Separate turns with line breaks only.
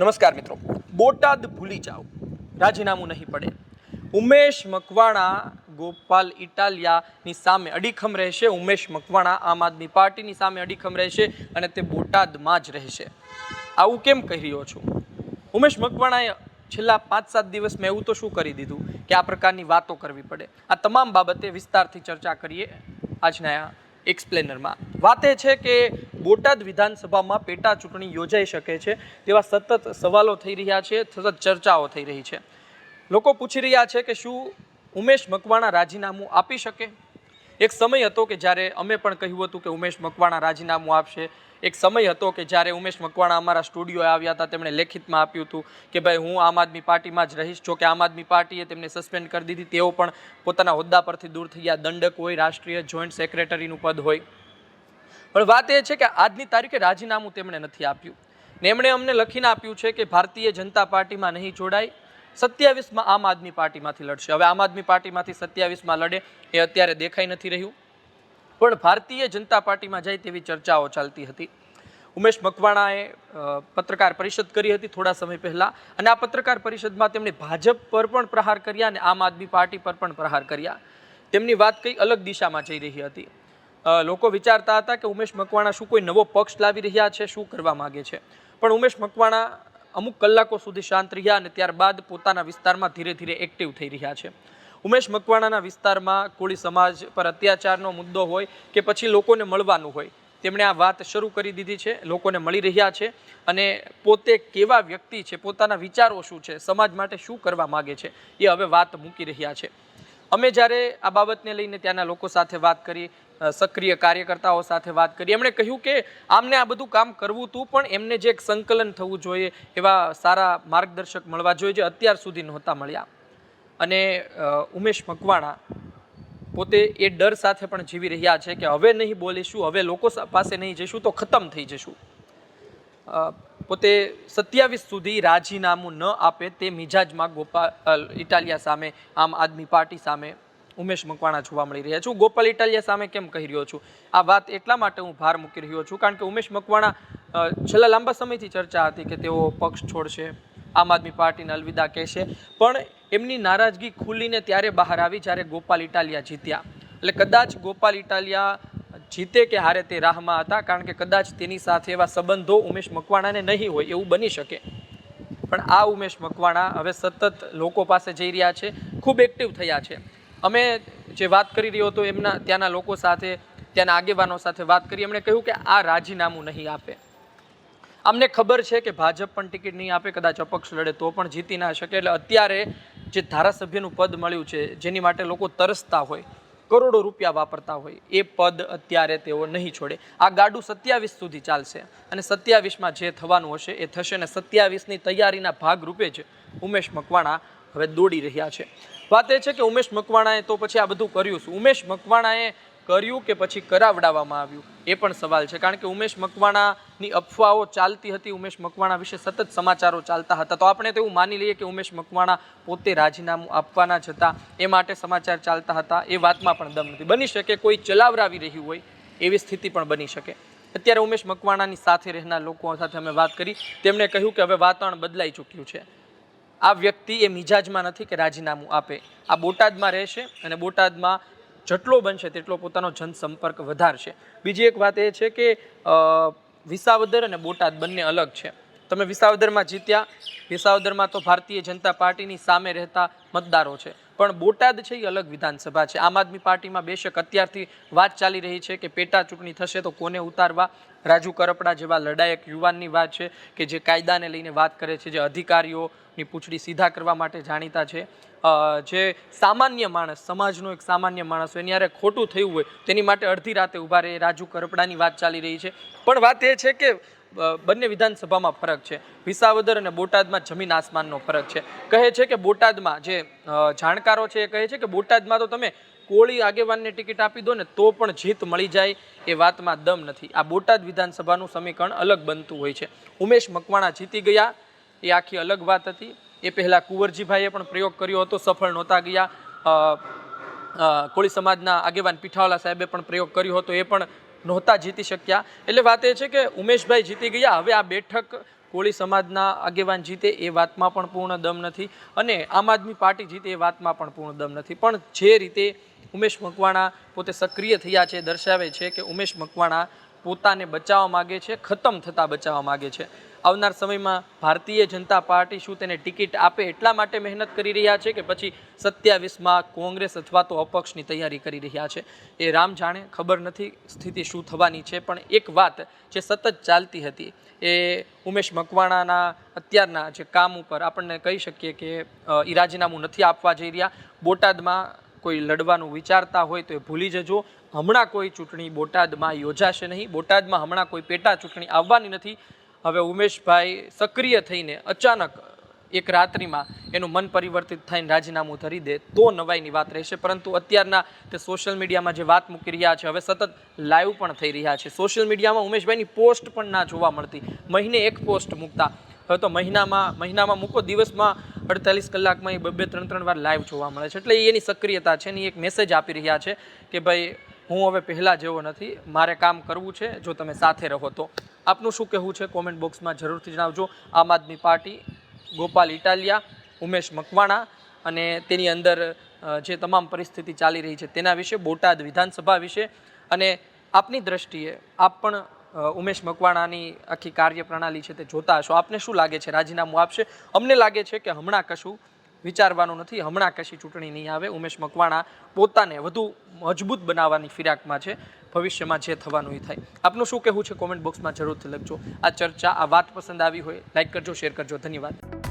નમસ્કાર મિત્રો. બોટાદ ભૂલી જાઓ. રાજીનામું નહીં પડે. ઉમેશ મકવાણા ગોપાલ ઇટાલિયાની સામે અડીખમ રહેશે. ઉમેશ મકવાણા આમ આદમી પાર્ટીની સામે અડીખમ રહેશે અને તે બોટાદમાં જ રહેશે. આવું કેમ કહી રહ્યો છું? ઉમેશ મકવાણાએ છેલ્લા પાંચ સાત દિવસમાં એવું તો શું કરી દીધું કે આ પ્રકારની વાતો કરવી પડે. આ તમામ બાબતે વિસ્તારથી ચર્ચા કરીએ. આજના એક્સપ્લેનરમાં. વાત એ છે કે બોટાદ વિધાનસભામાં પેટા ચૂંટણી યોજાઈ શકે છે તેવા સતત સવાલો થઈ રહ્યા છે, સતત ચર્ચાઓ થઈ રહી છે. લોકો પૂછી રહ્યા છે કે શું ઉમેશ મકવાણા રાજીનામું આપી શકે? એક સમય હતો કે જ્યારે અમે પણ કહ્યું હતું કે ઉમેશ મકવાણા રાજીનામું આપશે. એક સમય હતો કે જ્યારે ઉમેશ મકવાણા અમારા સ્ટુડિયોએ આવ્યા હતા, તેમણે લેખિતમાં આપ્યું હતું કે ભાઈ, હું આમ આદમી પાર્ટીમાં જ રહીશ. જો કે આમ આદમી પાર્ટીએ તેમને સસ્પેન્ડ કરી દીધી. તેઓ પણ પોતાના હોદ્દા પરથી દૂર થઈ ગયા. દંડક હોય, રાષ્ટ્રીય જોઈન્ટ સેક્રેટરીનું પદ હોય. પણ વાત એ છે કે આજની તારીખે રાજીનામું તેમણે નથી આપ્યું. ને એમણે અમને લખીને આપ્યું છે કે ભારતીય જનતા પાર્ટીમાં નહીં જોડાય. સત્યાવીસમાં આમ આદમી પાર્ટીમાંથી લડશે. હવે આમ આદમી પાર્ટીમાંથી સત્યાવીસમાં લડે એ અત્યારે દેખાઈ નથી રહ્યું. પણ ભારતીય જનતા પાર્ટીમાં જાય તેવી ચર્ચાઓ ચાલતી હતી. ઉમેશ મકવાણાએ પત્રકાર પરિષદ કરી હતી થોડા સમય પહેલાં અને આ પત્રકાર પરિષદમાં તેમણે ભાજપ પર પણ પ્રહાર કર્યા અને આમ આદમી પાર્ટી પર પણ પ્રહાર કર્યા. તેમની વાત કંઈ અલગ દિશામાં જઈ રહી હતી. લોકો વિચારતા હતા કે ઉમેશ મકવાણા શું કોઈ નવો પક્ષ લાવી રહ્યા છે, શું કરવા માગે છે. પણ ઉમેશ મકવાણા અમુક કલાકો સુધી શાંત રહ્યા અને ત્યારબાદ પોતાના વિસ્તારમાં ધીરે ધીરે એક્ટિવ થઈ રહ્યા છે. ઉમેશ મકવાણાના વિસ્તારમાં કોળી સમાજ પર અત્યાચારનો મુદ્દો હોય કે પછી લોકોને મળવાનું હોય, તેમણે આ વાત શરૂ કરી દીધી છે, લોકોને મળી રહ્યા છે અને પોતે કેવા વ્યક્તિ છે, પોતાના વિચારો શું છે, સમાજ માટે શું કરવા માગે છે, એ હવે વાત મૂકી રહ્યા છે. અમે જ્યારે આ બાબતને લઈને ત્યાંના લોકો સાથે વાત કરી સક્રિય કાર્યકર્તાઓ સાથે વાત કરી. એમણે કહ્યું કે આમને આ બધું કામ કરવું હતું પણ એમને જે એક સંકલન થવું જોઈએ એવા સારા માર્ગદર્શક મળવા જોઈએ જે અત્યાર સુધી નહોતા મળ્યા. અને ઉમેશ મકવાણા પોતે એ ડર સાથે પણ જીવી રહ્યા છે કે હવે નહીં બોલીશું, હવે લોકો પાસે નહીં જઈશું તો ખતમ થઈ જશું. પોતે સત્યાવીસ સુધી રાજીનામું ન આપે તે મિજાજમાં ગોપાલ ઇટાલિયા સામે, આમ આદમી પાર્ટી સામે ઉમેશ મકવાણા જોવા મળી રહ્યા છું. ગોપાલ ઇટાલિયા સામે કેમ કહી રહ્યો છું? આ વાત એટલા માટે હું ભાર મૂકી રહ્યો છું કારણ કે ઉમેશ મકવાણા છેલ્લા લાંબા સમયથી ચર્ચા હતી કે તેઓ પક્ષ છોડશે, આમ આદમી પાર્ટીને અલવિદા કહેશે. પણ એમની નારાજગી ખુલીને ત્યારે બહાર આવી જ્યારે ગોપાલ ઇટાલિયા જીત્યા. એટલે કદાચ ગોપાલ ઇટાલિયા જીતે કે હારે તે રાહમાં હતા કારણ કે કદાચ તેની સાથે એવા સંબંધો ઉમેશ મકવાણાને નહીં હોય એવું બની શકે. પણ આ ઉમેશ મકવાણા હવે સતત લોકો પાસે જઈ રહ્યા છે, ખૂબ એક્ટિવ થયા છે. અમે જે વાત કરી રહ્યો હતો એમના ત્યાંના લોકો સાથે, ત્યાંના આગેવાનો સાથે વાત કરી, એમણે કહ્યું કે આ રાજીનામું નહીં આપે. અમને ખબર છે કે ભાજપ પણ ટિકિટ નહીં આપે, કદાચ અપક્ષ લડે તો પણ જીતી ના શકે. એટલે અત્યારે જે ધારાસભ્યનું પદ મળ્યું છે, જેની માટે લોકો તરસતા હોય, કરોડો રૂપિયા વાપરતા હોય, એ પદ અત્યારે તેઓ નહીં છોડે. આ ગાડું સત્યાવીસ સુધી ચાલશે અને સત્યાવીસમાં જે થવાનું હશે એ થશે અને સત્યાવીસની તૈયારીના ભાગરૂપે જ ઉમેશ મકવાણા હવે દોડી રહ્યા છે. વાત એ છે કે ઉમેશ મકવાણાએ તો પછી આ બધું કર્યું શું? ઉમેશ મકવાણાએ કર્યું કે પછી કરાવડાવવામાં આવ્યું? એ પણ સવાલ છે. કારણ કે ઉમેશ મકવાણાની અફવાઓ ચાલતી હતી. ઉમેશ મકવાણા વિશે સતત સમાચારો ચાલતા હતા. તો આપણે તો એવું માની લઈએ કે ઉમેશ મકવાણા પોતે રાજીનામું આપવાના જ હતા. એ માટે સમાચાર ચાલતા હતા. એ વાતમાં પણ દમ નથી. બની શકે કોઈ ચલાવરાવી રહ્યું હોય, એવી સ્થિતિ પણ બની શકે. અત્યારે ઉમેશ મકવાણાની સાથે રહેનાર લોકો સાથે અમે વાત કરી. તેમણે કહ્યું કે હવે વાતાવરણ બદલાઈ ચૂક્યું છે. આ વ્યક્તિ એ મિજાજમાં નથી કે રાજીનામું આપે. આ બોટાદમાં રહેશે અને બોટાદમાં જેટલો બનશે તેટલો પોતાનો જનસંપર્ક વધારશે. બીજી એક વાત એ છે કે વિસાવદર અને બોટાદ બંને અલગ છે. તમે વિસાવદરમાં જીત્યા, વિસાવદરમાં તો ભારતીય જનતા પાર્ટીની સામે રહેતા મતદારો છે. પણ બોટાદ છે એ અલગ વિધાનસભા છે. આમ આદમી પાર્ટીમાં બેશક અત્યારથી વાત ચાલી રહી છે કે પેટા ચૂંટણી થશે તો કોને ઉતારવા? રાજુ કરપડા જેવા લડાયક યુવાનની વાત છે કે જે કાયદાને લઈને વાત કરે છે, જે અધિકારીઓની પૂંછડી સીધા કરવા માટે જાણીતા છે. જે સામાન્ય માણસ, સમાજનો એક સામાન્ય માણસ હોય, એની ખોટું થયું હોય, તેની માટે અડધી રાતે ઊભા રહે. રાજુ કરપડાની વાત ચાલી રહી છે. પણ વાત એ છે કે બંને વિધાનસભામાં ફરક છે. વિસાવદર અને બોટાદમાં જમીન આસમાનનો ફરક છે. કહે છે કે બોટાદમાં જે જાણકારો છે એ કહે છે કે બોટાદમાં તો તમે કોળી આગેવાનને ટિકિટ આપી દો ને તો પણ જીત મળી જાય એ વાતમાં દમ નથી. આ બોટાદ વિધાનસભાનું સમીકરણ અલગ બનતું હોય છે. ઉમેશ મકવાણા જીતી ગયા. એ આખી અલગ વાત હતી. એ પહેલાં કુંવરજીભાઈએ પણ પ્રયોગ કર્યો હતો, સફળ નહોતા ગયા. કોળી સમાજના આગેવાન પીઠાવાલા સાહેબે પણ પ્રયોગ કર્યો હતો. એ પણ નહોતા જીતી શક્યા. એટલે વાત એ છે કે ઉમેશભાઈ જીતી ગયા. હવે આ બેઠક કોળી સમાજના આગેવાન જીતે એ વાતમાં પણ પૂર્ણ દમ નથી અને આમ આદમી પાર્ટી જીતે એ વાતમાં પણ પૂર્ણ દમ નથી. પણ જે રીતે ઉમેશ મકવાણા પોતે સક્રિય થયા છે, દર્શાવે છે કે ઉમેશ મકવાણા પોતાને બચાવવા માગે છે, ખતમ થતાં બચાવવા માગે છે. આવનાર સમયમાં ભારતીય જનતા પાર્ટી શું તેને ટિકિટ આપે એટલા માટે મહેનત કરી રહ્યા છે કે પછી સત્યાવીસમાં કોંગ્રેસ અથવા તો અપક્ષની તૈયારી કરી રહ્યા છે. એ રામ જાણે, ખબર નથી સ્થિતિ શું થવાની છે, પણ એક વાત જે સતત ચાલતી હતી એ ઉમેશ મકવાણાના અત્યારના જે કામ ઉપર આપણને કહી શકીએ કે ઈરાજીનામું રાજીનામું નથી આપવા જઈ રહ્યા. બોટાદમાં કોઈ લડવાનું વિચારતા હોય તો એ ભૂલી જજો. હમણાં કોઈ ચૂંટણી બોટાદમાં યોજાશે નહીં. બોટાદમાં હમણાં કોઈ પેટા ચૂંટણી આવવાની નથી. હવે ઉમેશભાઈ સક્રિય થઈને અચાનક એક રાત્રિમાં એનું મન પરિવર્તિત થઈને રાજીનામું ધરી દે તો નવાઈની વાત રહેશે. પરંતુ અત્યારના તે સોશિયલ મીડિયામાં જે વાત મૂકી રહ્યા છે, હવે સતત લાઈવ પણ થઈ રહ્યા છે. સોશિયલ મીડિયામાં ઉમેશભાઈની પોસ્ટ પણ ના જોવા મળતી. મહિને એક પોસ્ટ મૂકતા. હવે તો મહિનામાં મહિનામાં મૂકો, દિવસમાં અડતાલીસ કલાકમાં એ બબે ત્રણ ત્રણ વાર લાઈવ જોવા મળે છે. એટલે એની સક્રિયતા છે એની એક મેસેજ આપી રહ્યા છે કે ભાઈ, હું હવે પહેલાં જેવો નથી. મારે કામ કરવું છે. જો તમે સાથે રહો તો. આપનું શું કહેવું છે? કોમેન્ટ બોક્સમાં જરૂરથી જણાવજો. આમ આદમી પાર્ટી, ગોપાલ ઇટાલિયા, ઉમેશ મકવાણા અને તેની અંદર જે તમામ પરિસ્થિતિ ચાલી રહી છે તેના વિશે, બોટાદ વિધાનસભા વિશે અને આપની દ્રષ્ટિએ આપ પણ ઉમેશ મકવાણાની આખી કાર્યપ્રણાલી છે તે જોતા હશો. આપને શું લાગે છે? રાજીનામું આપશે? અમને લાગે છે કે હમણાં કશું વિચારવાનું નથી. હમણાં કશી ચૂંટણી નહીં આવે. ઉમેશ મકવાણા પોતાને વધુ મજબૂત બનાવવાની ફિરાકમાં છે. ભવિષ્યમાં જે થવાનું એ થાય. આપનું શું કહેવું છે? કોમેન્ટ બોક્સમાં જરૂરથી લખજો. આ ચર્ચા, આ વાત પસંદ આવી હોય લાઇક કરજો, શેર કરજો. ધન્યવાદ.